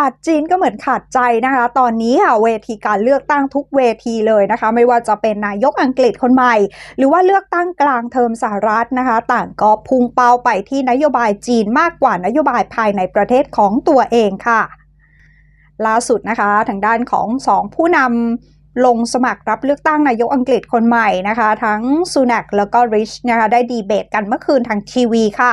ขาดจีนก็เหมือนขาดใจนะคะ ตอนนี้ค่ะเวทีการเลือกตั้งทุกเวทีเลยนะคะ ไม่ว่าจะเป็นนายกอังกฤษคนใหม่ หรือว่าเลือกตั้งกลางเทอมสหรัฐนะคะ ต่างก็พุ่งเป้าไปที่นโยบายจีนมากกว่านโยบายภายในประเทศของตัวเองค่ะ ล่าสุดนะคะ ทางด้านของสองผู้นำ ลงสมัครรับเลือกตั้งนายกอังกฤษคนใหม่นะคะ ทั้งซูนักแล้วก็ริชนะคะได้ดีเบตกันเมื่อคืนทางทีวีค่ะ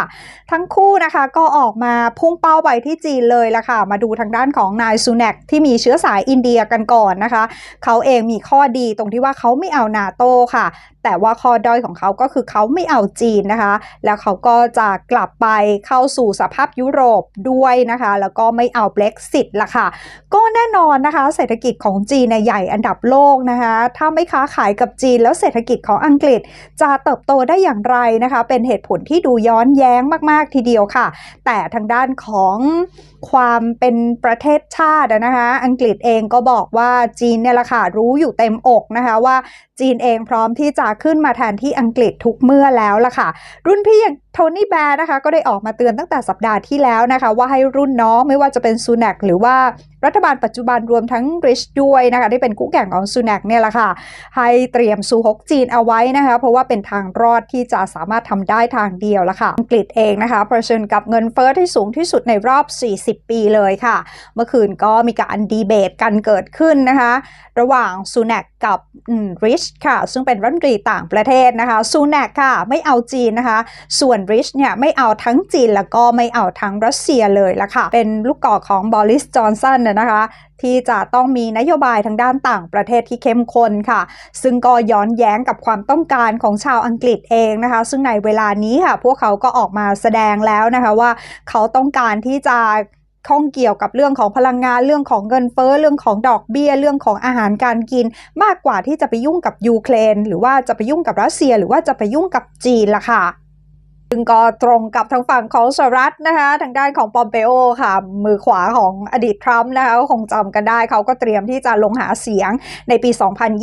ทั้งคู่นะคะก็ออกมาพุ่งเป้าไปที่จีนเลยละค่ะ มาดูทางด้านของนายซูนักที่มีเชื้อสายอินเดียกันก่อนนะคะ เขาเองมีข้อดีตรงที่ว่าเขาไม่เอานาโต้ค่ะ แต่ว่าข้อด้อยของเขาก็คือเขาไม่เอาจีนนะคะ แล้วเขาก็จะกลับไปเข้าสู่สภาพยุโรปด้วยนะคะ แล้วก็ไม่เอา Brexit ละค่ะ ก็แน่นอนนะคะ เศรษฐกิจของจีนใหญ่อันดับโลกนะคะ ถ้าไม่ค้าขายกับจีนแล้วเศรษฐกิจของอังกฤษจะเติบโตได้อย่างไรนะคะ เป็นเหตุผลที่ดูย้อนแย้งมาก ๆ ทีเดียวค่ะ แต่ทางด้านของความเป็นประเทศชาตินะคะ อังกฤษเองก็บอกว่าจีนเนี่ยแหละค่ะรู้อยู่เต็มอกนะคะว่าจีนเองพร้อมที่จะขึ้นมาแทนที่อังกฤษทุกเมื่อแล้วล่ะค่ะ รุ่นพี่อย่าง โทนี่แบร์นะคะก็ได้ออกมาเตือนตั้งแต่สัปดาห์ที่แล้วนะคะ ว่าให้รุ่นน้องไม่ว่าจะเป็นซูนักหรือว่ารัฐบาลปัจจุบันรวมทั้งริชด้วยนะคะที่เป็นคู่แข่งของซูนักเนี่ยแหละค่ะ ให้เตรียมซูฮกจีนเอาไว้นะคะ เพราะว่าเป็นทางรอดที่จะสามารถทำได้ทางเดียวละค่ะ อังกฤษเองนะคะเผชิญกับเงินเฟ้อที่สูงที่สุดในรอบ 40 ปีเลยค่ะ เมื่อคืนก็มีการดีเบตกันเกิดขึ้นนะคะ ระหว่างซูนักกับริชค่ะ ซึ่งเป็นรัฐมนตรีต่างประเทศนะคะซูนักค่ะ ไม่เอาจีนนะคะ ส่วนริชเนี่ยไม่เอาทั้งจีนแล้วก็ไม่เอาทั้งรัสเซียเลยละค่ะ เป็นลูกกอกของบอริสจอนสันนะคะที่จะต้องมีนโยบายทางด้านต่างประเทศที่เข้มข้นค่ะ ซึ่งก็ย้อนแย้งกับความต้องการของชาวอังกฤษเองนะคะ ซึ่งในเวลานี้ค่ะ พวกเขาก็ออกมาแสดงแล้วนะคะว่าเขาต้องการที่จะข้องเกี่ยวกับเรื่องของพลังงานเรื่องของเงินเฟ้อเรื่องของดอกเบี้ยเรื่องของอาหารการกิน มากกว่าที่จะไปยุ่งกับยูเครนหรือว่าจะไปยุ่งกับรัสเซีย หรือว่าจะไปยุ่งกับจีนล่ะค่ะ ซึ่งก็ตรงกับทางฝั่งของสหรัฐนะคะทางด้านของปอมเปโอค่ะ มือขวาของอดีตทรัมป์นะคะคงจำกันได้เขาก็เตรียมที่จะลงหาเสียงในปี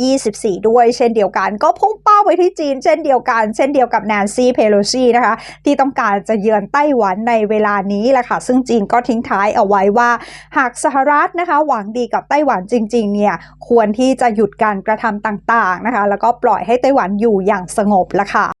2024 ด้วยเช่นเดียวกัน ก็พุ่งเป้าไปที่จีน เช่นเดียวกัน เช่นเดียวกับแนนซี่เพโลซีนะคะ ที่ต้องการจะเยือนไต้หวันในเวลานี้แหละค่ะ ซึ่งจีนก็ทิ้งท้ายเอาไว้ว่า หากสหรัฐนะคะ หวังดีกับไต้หวันจริง ๆ เนี่ยควรที่จะหยุดการกระทำต่าง ๆนะคะ แล้วก็ปล่อยให้ไต้หวันอยู่อย่างสงบละค่ะ